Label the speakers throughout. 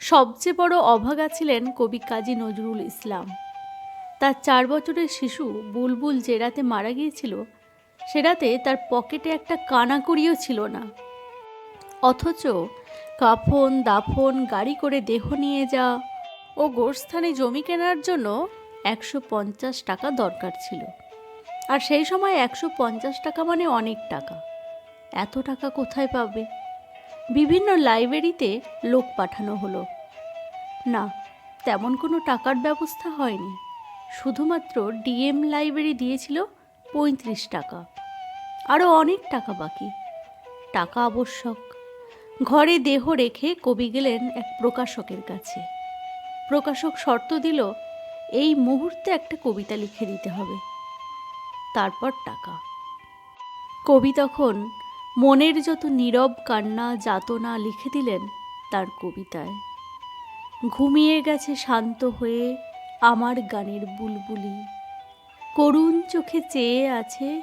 Speaker 1: সবচেয়ে বড় অভাগা ছিলেন কবি কাজী নজরুল ইসলাম। তার চার বছরের শিশু বুলবুল যে রাতে মারা গিয়েছিল, সে রাতে তার পকেটে একটা কানাকড়িও ছিল না। অথচ কাফন, দাফন, গাড়ি করে দেহ নিয়ে যা ও গোরস্থানে জমি কেনার জন্য একশো পঞ্চাশ টাকা দরকার ছিল। আর সেই সময় একশো পঞ্চাশ টাকা মানে অনেক টাকা। এত টাকা কোথায় পাবে? বিভিন্ন লাইব্রেরিতে লোক পাঠানো হলো। না, তেমন কোনো টাকার ব্যবস্থা হয়নি। শুধুমাত্র ডিএম লাইব্রেরি দিয়েছিল পঁয়ত্রিশ টাকা। আরও অনেক টাকা বাকি। টাকা আবশ্যক। ঘরে দেহ রেখে কবি গেলেন এক প্রকাশকের কাছে। প্রকাশক শর্ত দিল, এই মুহূর্তে একটা কবিতা লিখে দিতে হবে। তারপর টাকা। কবি তখন মনের যত নীরব কান্না, যাতনা লিখে দিলেন তার কবিতায়। ঘুমিয়ে গেছে শান্ত হয়ে আমার গানের বুলবুলি। করুণ চোখে চেয়ে আছে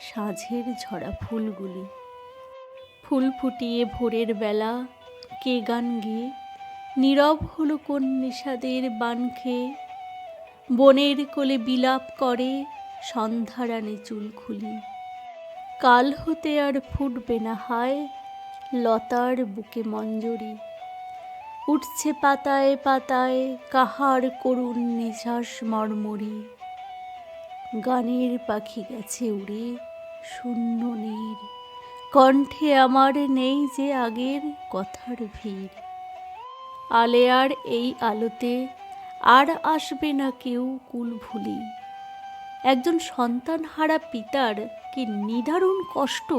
Speaker 1: সাঁঝের ঝরা ফুলগুলি। ফুল ফুটিয়ে ভোরের বেলা কে গান গেয়ে নীরব হলো কোন নিষাদের বান খেয়ে? বনের কোলে বিলাপ করে সন্ধ্যারানে চুল খুলি। কাল হতে আর ফুটবে না হায় লতার বুকে মঞ্জরি। উঠছে পাতায় পাতায় কাহার করুণ নিশ্বাস মর্মরি। গানের পাখি গেছে উড়ে, শূন্য নীর। কণ্ঠে আমার নেই যে আগের কথার ভিড়। আলেয়ার এই আলোতে আর আসবে না কেউ কুল ভুলি একজন সন্তান হারা পিতার কি নিদারুণ কষ্ট?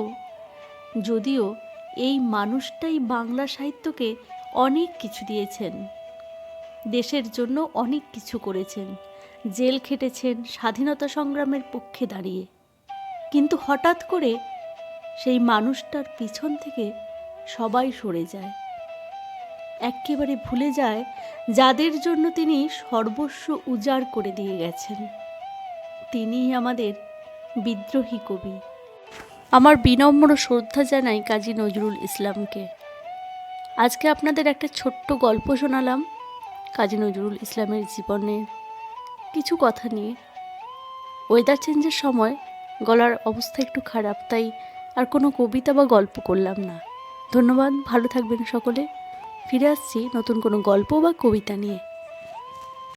Speaker 1: যদিও এই মানুষটাই বাংলা সাহিত্যকে অনেক কিছু দিয়েছেন। দেশের জন্য অনেক কিছু করেছেন। জেল খেটেছেন, স্বাধীনতা সংগ্রামের পক্ষে দাঁড়িয়ে। কিন্তু হঠাৎ করে সেই মানুষটার পিছন থেকে সবাই সরে যায়। একেবারে ভুলে যায় যাদের জন্য তিনি সর্বস্ব উজাড় করে দিয়ে গেছেন। তিনিই আমাদের বিদ্রোহী কবি। আমার বিনম্র শ্রদ্ধা জানাই কাজী নজরুল ইসলামকে। আজকে আপনাদের একটা ছোট্ট গল্প শোনালাম কাজী নজরুল ইসলামের জীবনের কিছু কথা নিয়ে। ওয়েদার চেঞ্জের সময় গলার অবস্থা একটু খারাপ, তাই আর কোনো কবিতা বা গল্প করলাম না। ধন্যবাদ, ভালো থাকবেন সকলে। ফিরে আসছি নতুন কোনো গল্প বা কবিতা নিয়ে।